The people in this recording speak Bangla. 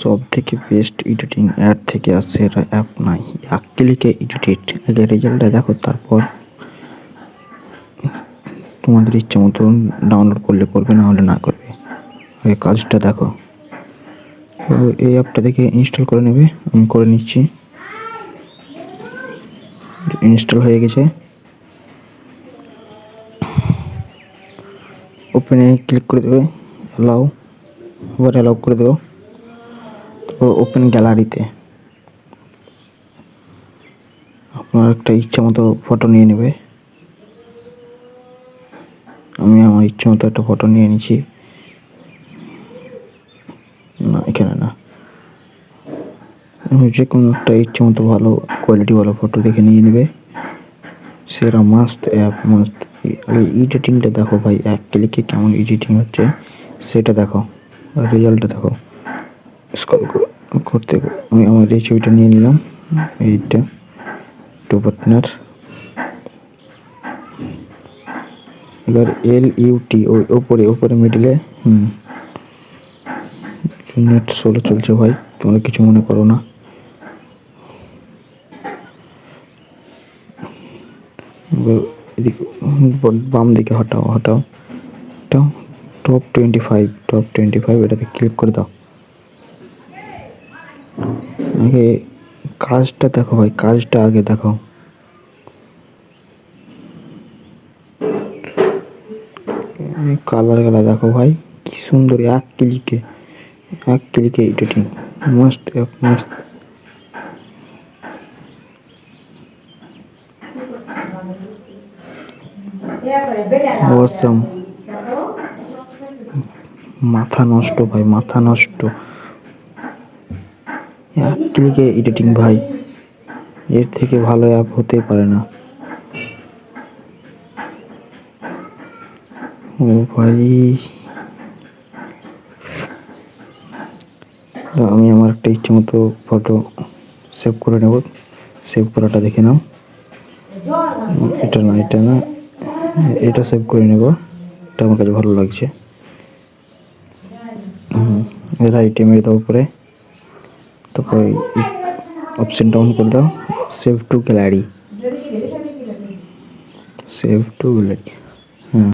সব থেকে বেস্ট এডিটিং অ্যাড থেকে আসছে এটা অ্যাপ নাই। এক ক্লিকে এডিটেড আগে রেজাল্টটা দেখো, তারপর তোমাদের ইচ্ছে মতন ডাউনলোড করলে করবে, না হলে না করবে। আগে কাজটা দেখো। তো এই অ্যাপটা দেখে ইনস্টল করে নেবে। আমি করে নিচ্ছি। ইনস্টল হয়ে গেছে। ওপেনে ক্লিক করে দেবে। অ্যালাউ এবার অ্যালাউ করে দেবো। তারপর ওপেন গ্যালারিতে আপনার একটা ইচ্ছা মতো ফটো নিয়ে নেবে। আমি আমার ইচ্ছে মতো একটা ফটো নিয়ে নিচ্ছি। না, এখানে না। আমি যে কোনো একটা ইচ্ছে মতো ভালো কোয়ালিটি ভালো ফটো দেখে নিয়ে নেবে। সেরা মাস্ত অ্যাপ মাস্ত এডিটিংটা দেখো ভাই, এক ক্লিকে কেমন এডিটিং হচ্ছে, সেটা দেখো রেজাল্টটা দেখো। স্কল করতে আমি আমার এই ছবিটা নিয়ে নিলাম, এইটা টু পার্টনার এবার এল ইউটি ওই ওপরে ওপরে মিডিলে হুম। নেট সোলো চলছে ভাই, তোমরা কিছু মনে করো না। এদিকে, বাম দিকে হটাও হটাও। Top twenty five top twenty five এটাতে ক্লিক করে দাও। আগে কাজটা দেখো ভাই, কাজটা আগে দেখো। কালার গেলা দেখো ভাই, কি সুন্দর এক ক্লিকে এক ক্লিকে এডিটিং মস্ত এক মস্ত মাথা নষ্ট ভাই, মাথা নষ্ট। ক্লিকে এডিটিং ভাই? এর থেকে ভালো অ্যাপ হতে পারে না। ও ভাই। আমি আমার একটা ইচ্ছে মতো ফটো সেভ করে নেব। সেভ করাটা দেখে নাও। এটা না এটা না, এটা সেভ করে নেব। এটা আমার কাছে ভালো লাগছে। হুম রাইটে মেরে দাও উপরে। তারপর অপশানটা অন করে দাও। Save to gallery save to gallery